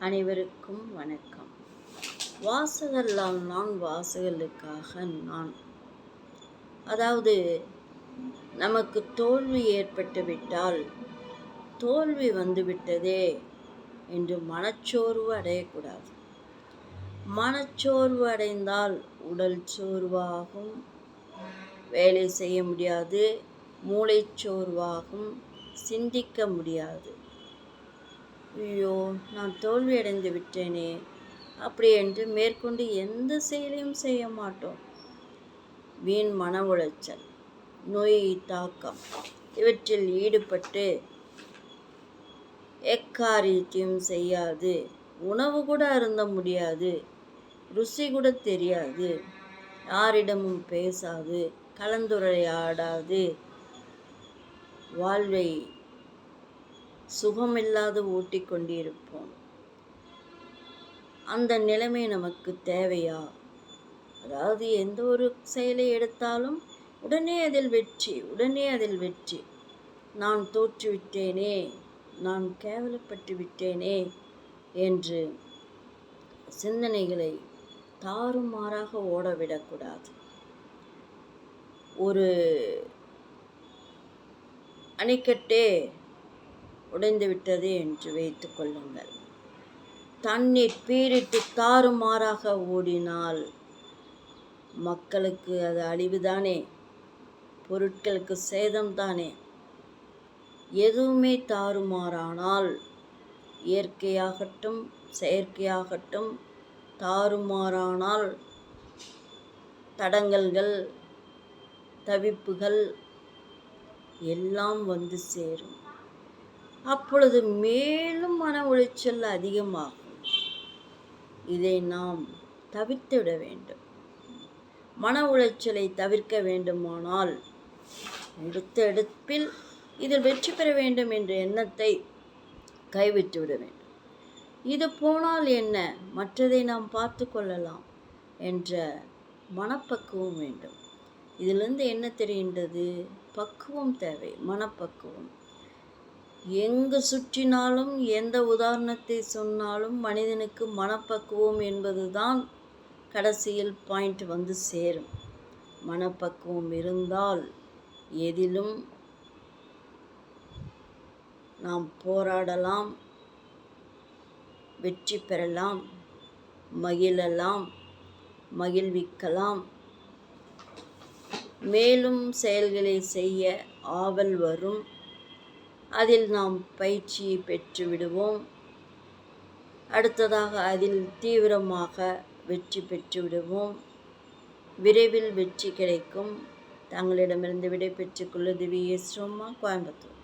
அனைவருக்கும் வணக்கம். வாசகர்லாம் நான் வாசகர்களுக்காக நான். அதாவது நமக்கு தோல்வி ஏற்பட்டு விட்டால் தோல்வி வந்துவிட்டதே என்று மனச்சோர்வு அடையக்கூடாது. மனச்சோர்வு அடைந்தால் உடல் சோர்வாகும் வேலை செய்ய முடியாது மூளைச்சோர்வாகும் சிந்திக்க முடியாது. ஐயோ நான் தோல்வியடைந்து விட்டேனே. அப்படி என்று மேற்கொண்டு எந்த செயலையும் செய்ய மாட்டோம். வீண் மன உளைச்சல் நோய் தாக்கம் இவற்றில் ஈடுபட்டு எக்காரியத்தையும் செய்யாது. உணவு கூட அருந்த முடியாது. ருசி கூட தெரியாது. யாரிடமும் பேசாது. கலந்துரையாடாது. வாழ்வை சுகமில்லாது ஓட்டிக் கொண்டிருப்போம். அந்த நிலைமை நமக்கு தேவையா? அதாவது எந்த ஒரு செயலை எடுத்தாலும் உடனே அதில் வெற்றி உடனே அதில் வெற்றி. நான் தோற்றுவிட்டேனே நான் கேவலப்பட்டு விட்டேனே என்று சிந்தனைகளை தாறுமாறாக ஓடவிடக்கூடாது. ஒரு அணைக்கட்டே உடைந்துவிட்டது என்று வைத்துக் கொள்ளுங்கள். தண்ணீர் பீரிட்டு தாறுமாறாக ஓடினால் மக்களுக்கு அது அழிவுதானே? பொருட்களுக்கு சேதம்தானே? எதுவுமே தாறுமாறானால் இயற்கையாகட்டும் செயற்கையாகட்டும் தாறுமாறானால் தடங்கல்கள் தவிப்புகள் எல்லாம் வந்து சேரும். அப்பொழுது மேலும் மன உளைச்சல் அதிகமாகும். இதை நாம் தவிர்த்துவிட வேண்டும். மன உளைச்சலை தவிர்க்க வேண்டுமானால் எடுத்த எடுப்பில் இதில் வெற்றி பெற வேண்டும் என்ற எண்ணத்தை கைவிட்டுவிட வேண்டும். இது போனால் என்ன? மற்றதை நாம் பார்த்து கொள்ளலாம் என்ற மனப்பக்குவம் வேண்டும். இதிலிருந்து என்ன தெரிகின்றது? பக்குவம் தேவை மனப்பக்குவம். எங்கு சுற்றினாலும் எந்த உதாரணத்தை சொன்னாலும் மனிதனுக்கு மனப்பக்குவம் என்பதுதான் கடைசியில் பாயிண்ட் வந்து சேரும். மனப்பக்குவம் இருந்தால் எதிலும் நாம் போராடலாம் வெற்றி பெறலாம் மகிழலாம் மகிழ்விக்கலாம். மேலும் செயல்களை செய்ய ஆவல் வரும். அதில் நாம் பயிற்சியை பெற்று விடுவோம். அடுத்ததாக அதில் தீவிரமாக வெற்றி பெற்று விடுவோம். விரைவில் வெற்றி கிடைக்கும். தங்களிடமிருந்து விடை பெற்றுக்கொள்வது வி எஸ் ரோமா கோயம்புத்தூர்.